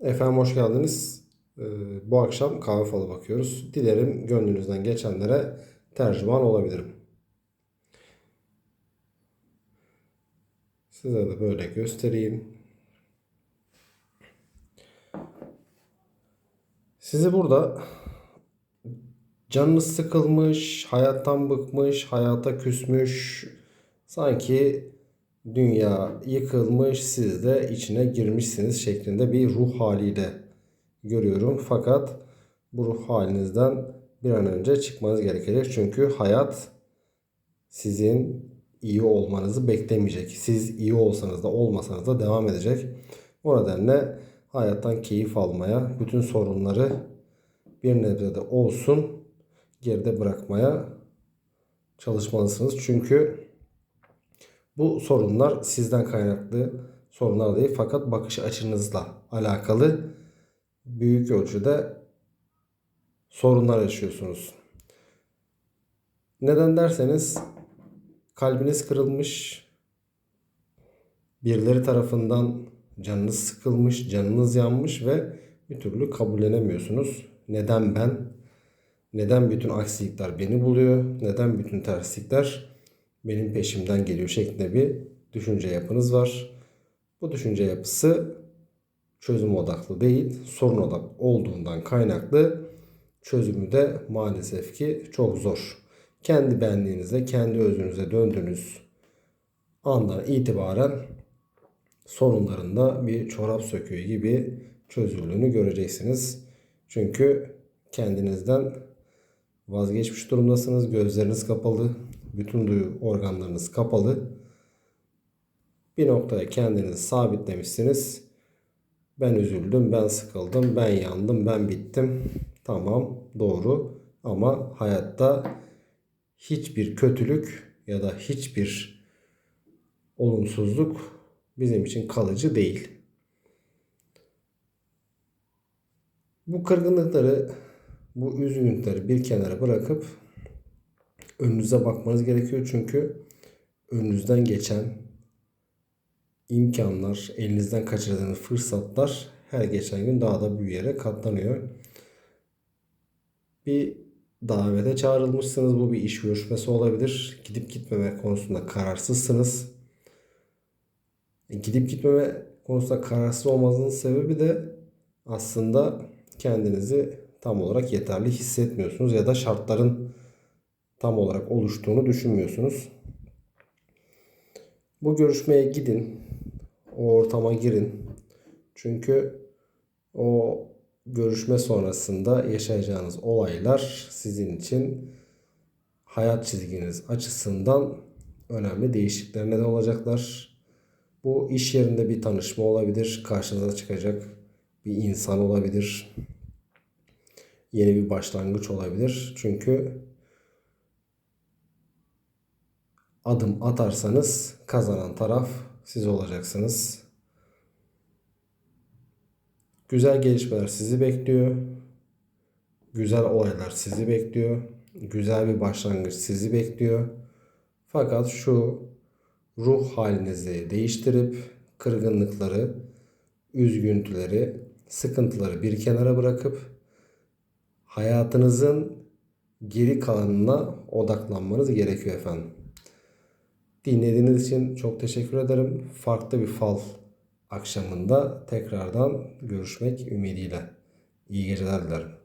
Efendim hoş geldiniz. Ee, bu akşam kahve falı bakıyoruz. Dilerim gönlünüzden geçenlere tercüman olabilirim. Size de böyle göstereyim. Sizi burada canınız sıkılmış, hayattan bıkmış, hayata küsmüş, sanki dünya yıkılmış, siz de içine girmişsiniz şeklinde bir ruh haliyle görüyorum. Fakat bu ruh halinizden bir an önce çıkmanız gerekecek. Çünkü hayat sizin iyi olmanızı beklemeyecek. Siz iyi olsanız da olmasanız da devam edecek. O nedenle hayattan keyif almaya, bütün sorunları bir nebze de olsun geride bırakmaya çalışmalısınız. Çünkü bu sorunlar sizden kaynaklı sorunlar değil fakat bakış açınızla alakalı büyük ölçüde sorunlar yaşıyorsunuz. Neden derseniz kalbiniz kırılmış, birileri tarafından canınız sıkılmış, canınız yanmış ve bir türlü kabullenemiyorsunuz. Neden ben? Neden bütün aksilikler beni buluyor? Neden bütün terslikler benim peşimden geliyor şeklinde bir düşünce yapınız var. Bu düşünce yapısı çözüm odaklı değil, sorun odaklı olduğundan kaynaklı çözümü de maalesef ki çok zor. Kendi benliğinize, kendi özünüze döndüğünüz andan itibaren sorunlarında bir çorap söküğü gibi çözüldüğünü göreceksiniz. Çünkü kendinizden vazgeçmiş durumdasınız. Gözleriniz kapalı, bütün duyu organlarınız kapalı. Bir noktaya kendinizi sabitlemişsiniz. Ben üzüldüm, ben sıkıldım, ben yandım, ben bittim. Tamam, doğru. Ama hayatta hiçbir kötülük ya da hiçbir olumsuzluk bizim için kalıcı değil. Bu kırgınlıkları, bu üzgünlükleri bir kenara bırakıp önünüze bakmanız gerekiyor. Çünkü önünüzden geçen imkanlar, elinizden kaçırdığınız fırsatlar her geçen gün daha da büyüyerek katlanıyor. Bir davete çağrılmışsınız. Bu bir iş görüşmesi olabilir. Gidip gitmeme konusunda kararsızsınız. E, gidip gitmeme konusunda kararsız olmanızın sebebi de aslında kendinizi tam olarak yeterli hissetmiyorsunuz ya da şartların tam olarak oluştuğunu düşünmüyorsunuz. Bu görüşmeye gidin. O ortama girin. Çünkü o görüşme sonrasında yaşayacağınız olaylar sizin için hayat çizginiz açısından önemli değişiklikler neden olacaklar. Bu iş yerinde bir tanışma olabilir. Karşınıza çıkacak bir insan olabilir. Yeni bir başlangıç olabilir. Çünkü adım atarsanız kazanan taraf siz olacaksınız. Güzel gelişmeler sizi bekliyor. Güzel olaylar sizi bekliyor. Güzel bir başlangıç sizi bekliyor. Fakat şu ruh halinizi değiştirip kırgınlıkları, üzgüntüleri, sıkıntıları bir kenara bırakıp hayatınızın geri kalanına odaklanmanız gerekiyor efendim. Dinlediğiniz için çok teşekkür ederim. Farklı bir fal akşamında tekrardan görüşmek ümidiyle. İyi geceler dilerim.